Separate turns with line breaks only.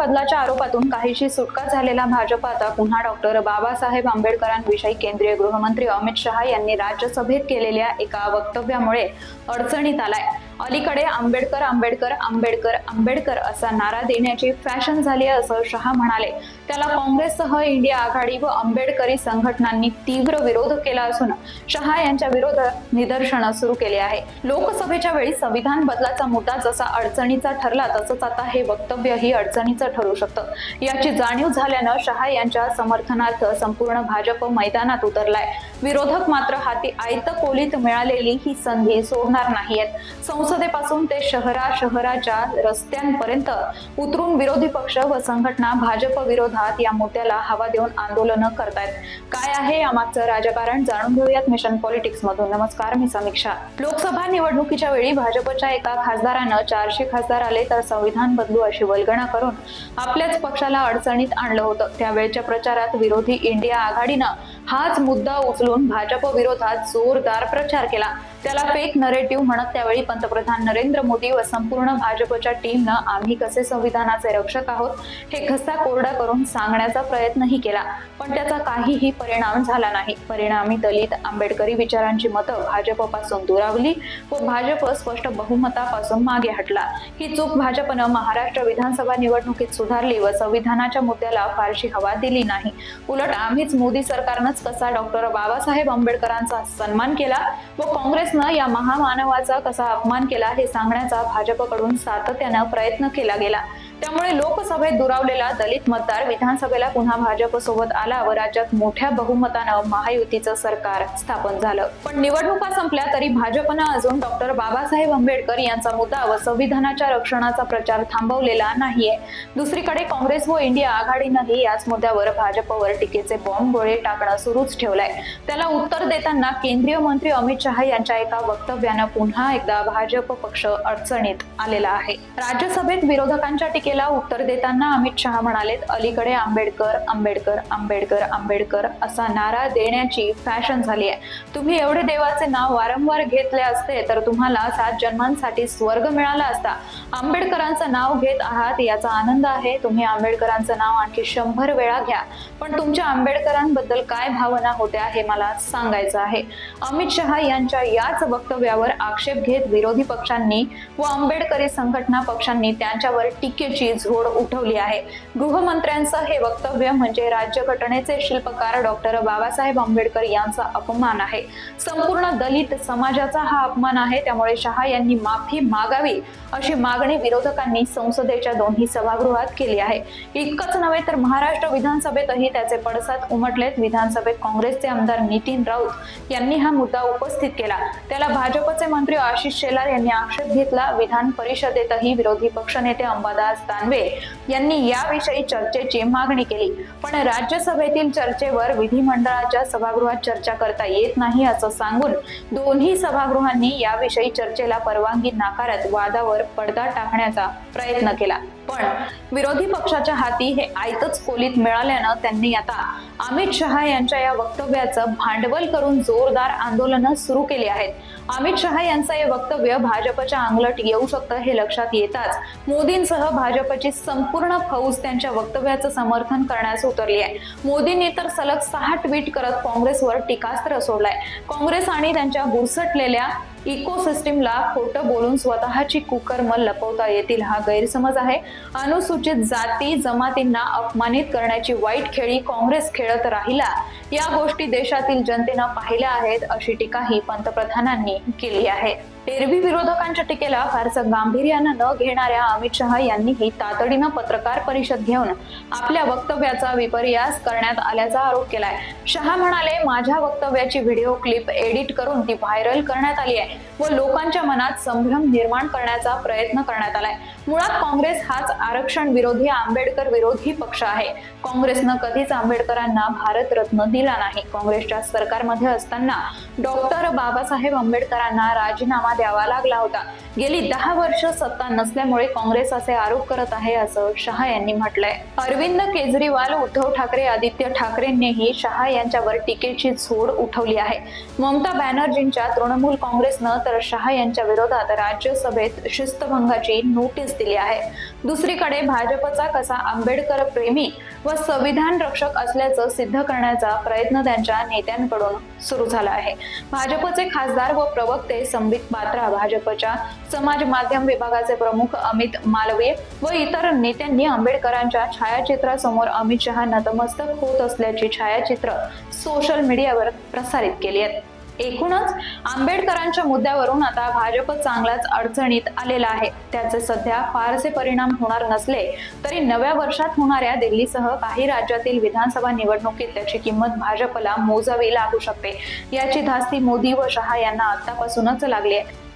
बदलाच्या आरोपातून काहीशी सुटका झालेला भाजप आता पुन्हा डॉक्टर बाबासाहेब आंबेडकरांविषयी केंद्रीय गृहमंत्री अमित शहा यांनी राज्यसभेत केलेल्या एका वक्तव्यामुळे अडचणीत आलाय. अलीकडे आंबेडकर आंबेडकर आंबेडकर आंबेडकर असा नारा देण्याची फॅशन झाली आहे असं शहा म्हणाले. त्याला काँग्रेससह इंडिया आघाडी व आंबेडकरी संघटनांनी तीव्र विरोध केला असून शहा यांच्या विरोधात निदर्शनं सुरू केली आहे. लोकसभेच्या वेळी संविधान बदलाचा मुद्दा जसा अडचणीचा ठरला तसंच आता हे वक्तव्यही अडचणीचं ठरू शकतं. याची जाणीव झाल्यानं शहा यांच्या समर्थनार्थ संपूर्ण भाजप मैदानात उतरलाय. विरोधक मात्र हाती आयत कोलीत मिळालेली ही संधी सोडणार नाहीयेत. संसदेपासून ते शहरा शहराच्या रस्त्यांपर्यंत उतरून विरोधी पक्ष व संघटना भाजप विरोधात या मुद्द्याला हवा देऊन आंदोलनं करतायत. काय आहे यामागचं राजकारण जाणून घेऊयात मिशन पॉलिटिक्स मधून नमस्कार. मी समीक्षा. लोकसभा निवडणुकीच्या वेळी भाजपच्या एका खासदारानं चारशे खासदार आले तर संविधान बदलू अशी वल्गणा करून आपल्याच पक्षाला अडचणीत आणलं होतं. त्यावेळच्या प्रचारात विरोधी इंडिया आघाडीनं हाच मुद्दा उचलून भाजप विरोधात जोरदार प्रचार केला. त्याला फेक नरेटिव्ह म्हणत त्यावेळी पंतप्रधान नरेंद्र मोदी व संपूर्ण भाजपच्या टीमनं आम्ही कसे संविधानाचे रक्षक आहोत हे घसा कोरडा करून सांगण्याचा प्रयत्नही केला. पण त्याचा काहीही परिणाम झाला नाही. परिणामी दलित आंबेडकरी विचारांची मतं भाजपपासून दुरावली. व भाजप स्पष्ट बहुमतापासून मागे हटला. ही चूक भाजपनं महाराष्ट्र विधानसभा निवडणुकीत सुधारली व संविधानाच्या मुद्द्याला फारशी हवा दिली नाही. उलट आम्हीच मोदी सरकारनंच कसा डॉक्टर बाबासाहेब आंबेडकरांचा सन्मान केला व काँग्रेसनं या महामानवाचा कसा अपमान केला हे सांगण्याचा भाजपकडून सातत्यानं प्रयत्न केला गेला. त्यामुळे लोकसभेत दुरावलेला दलित मतदार विधानसभेला पुन्हा भाजप सोबत आला व राज्यात मोठ्या बहुमतानं महायुतीचं सरकार स्थापन झालं. पण निवडणुका संपल्या तरी भाजपनं अजून डॉक्टर बाबासाहेब आंबेडकर यांचा मुद्दा व संविधानाच्या रक्षणाचा प्रचार थांबवलेला नाहीये. दुसरीकडे काँग्रेस व इंडिया आघाडीनंही याच मुद्द्यावर भाजपवर टीकेचे बॉम्ब गोळे टाकणं सुरूच ठेवलंय. त्याला उत्तर देताना केंद्रीय मंत्री अमित शहा यांच्या एका वक्तव्यानं पुन्हा एकदा भाजप पक्ष अडचणीत आलेला आहे. राज्यसभेत विरोधकांच्या टीके टीकेला उत्तर देताना अमित शहा म्हणालेत अलीकडे आंबेडकर आंबेडकर आंबेडकर आंबेडकर असा नारा देण्याची फॅशन झाली आहे. तुम्ही एवढे देवाचे नाव वारंवार घेतले असते तर तुम्हाला सात जन्मांसाठी स्वर्ग मिळाला असता. आंबेडकरांचं नाव घेत आहात याचा आनंद आहे. तुम्ही आंबेडकरांचं नाव आणखी शंभर वेळा घ्या. पण तुमच्या आंबेडकरांबद्दल काय भावना होत्या हे मला सांगायचं आहे. अमित शहा यांच्या याच वक्तव्यावर आक्षेप घेत विरोधी पक्षांनी व आंबेडकरी संघटना पक्षांनी त्यांच्यावर टीकेची झोड उठवली आहे. गृहमंत्र्यांचं हे वक्तव्य म्हणजे राज्यघटनेचे शिल्पकार डॉक्टर बाबासाहेब आंबेडकर यांचा अपमान आहे. संपूर्ण दलित समाजाचा हा अपमान आहे. त्यामुळे शहा यांनी माफी मागावी अशी मागणी विरोधकांनी संसदेच्या दोन्ही सभागृहात केली आहे. इतकंच नव्हे तर महाराष्ट्र विधानसभेतही त्याचे पडसाद उमटलेत. विधानसभेत काँग्रेसचे आमदार नितीन राऊत यांनी हा मुद्दा उपस्थित केला. त्याला भाजपचे मंत्री आशिष शेलार यांनी आक्षेप घेतला. विधान परिषदेतही विरोधी पक्षनेते अंबादास तानवे यांनी याविषयी चर्चेची मागणी केली. पण राज्यसभेतील चर्चेवर विधिमंडळाच्या सभागृहात चर्चा करता येत नाही असं सांगून दोन्ही सभागृहांनी याविषयी चर्चेला परवानगी नाकारत वादावर पडदा टाकण्याचा प्रयत्न केला. पण विरोधी पक्षाच्या हाती हे आयतच खोलीत मिळाल्यानं त्यांनी आता अमित शहा यांच्या या वक्तव्याचं भांडवल करून जोरदार आंदोलनं सुरू केली आहेत. अमित शहा यांचं हे वक्तव्य भाजपच्या अंगलट येऊ शकतं हे लक्षात येताच मोदींसह भाजपची संपूर्ण फौज त्यांच्या वक्तव्याचं समर्थन करण्यास उतरली आहे. मोदींनी तर सलग सहा ट्विट करत काँग्रेसवर टीकास्त्र सोडलाय. काँग्रेस आणि त्यांच्या बुरसटलेल्या इकोसिस्टीमला खोटं बोलून स्वतःची कुकर्म लपवता येतील हा गैरसमज आहे. अनुसूचित जाती जमातींना अपमानित करण्याची वाईट खेळी काँग्रेस खेळत राहिला. या गोष्टी देशातील जनतेनं पाहिल्या आहेत अशी टीकाही पंतप्रधानांनी केली आहे. एरवी विरोधकांच्या टीकेला फारसं गांभीर्यानं न घेणाऱ्या अमित शहा यांनीही तातडीनं पत्रकार परिषद घेऊन आपल्या वक्तव्याचा विपर्यास करण्यात आल्याचा आरोप केलाय. शहा म्हणाले माझ्या वक्तव्याची व्हिडिओ क्लिप एडिट करून ती व्हायरल करण्यात आली आहे. व लोकांच्या मनात संभ्रम निर्माण करण्याचा प्रयत्न करण्यात आलाय. मुळात काँग्रेस हाच आरक्षण विरोधी आंबेडकर विरोधी पक्ष आहे. काँग्रेसनं कधीच आंबेडकरांना भारतरत्न दिला नाही. काँग्रेसच्या सरकारमध्ये असताना डॉक्टर बाबासाहेब आंबेडकरांना राजीनामा द्यावा लागला होता. गेली दहा वर्ष सत्ता नसल्यामुळे काँग्रेस असे आरोप करत आहे असं शहा यांनी म्हटलंय. अरविंद केजरीवाल उद्धव ठाकरे आदित्य ठाकरेंनीही शहा यांच्यावर टीकेची झोड उठवली आहे. ममता बॅनर्जींच्या तृणमूल काँग्रेस न तर शहा यांच्या विरोधात राज्यसभेत शिस्तभंगाची नोटीस दिली आहे. दुसरीकडे भाजपचा कसा आंबेडकर प्रेमी व संविधान रक्षक असल्याचं सिद्ध करण्याचा प्रयत्न त्यांच्या नेत्यांकडून सुरू झाला आहे. भाजपचे खासदार व प्रवक्ते संबित पात्रा भाजपच्या समाज माध्यम विभागाचे प्रमुख अमित मालवीय व इतर नेत्यांनी आंबेडकरांच्या छायाचित्रासमोर अमित शहा नतमस्तक होत असल्याची छायाचित्र सोशल मीडियावर प्रसारित केली आहेत. एकूणच आंबेडकरांच्या मुद्द्यावरून आता भाजप चांगलाच अडचणीत आलेला आहे. त्याचे सध्या फारसे परिणाम होणार नसले तरी नव्या वर्षात होणाऱ्या दिल्लीसह काही राज्यातील विधानसभा निवडणुकीत त्याची किंमत भाजपला मोजावी लागू शकते. याची धास्ती मोदी व शहा यांना आतापासूनच लागली आहे.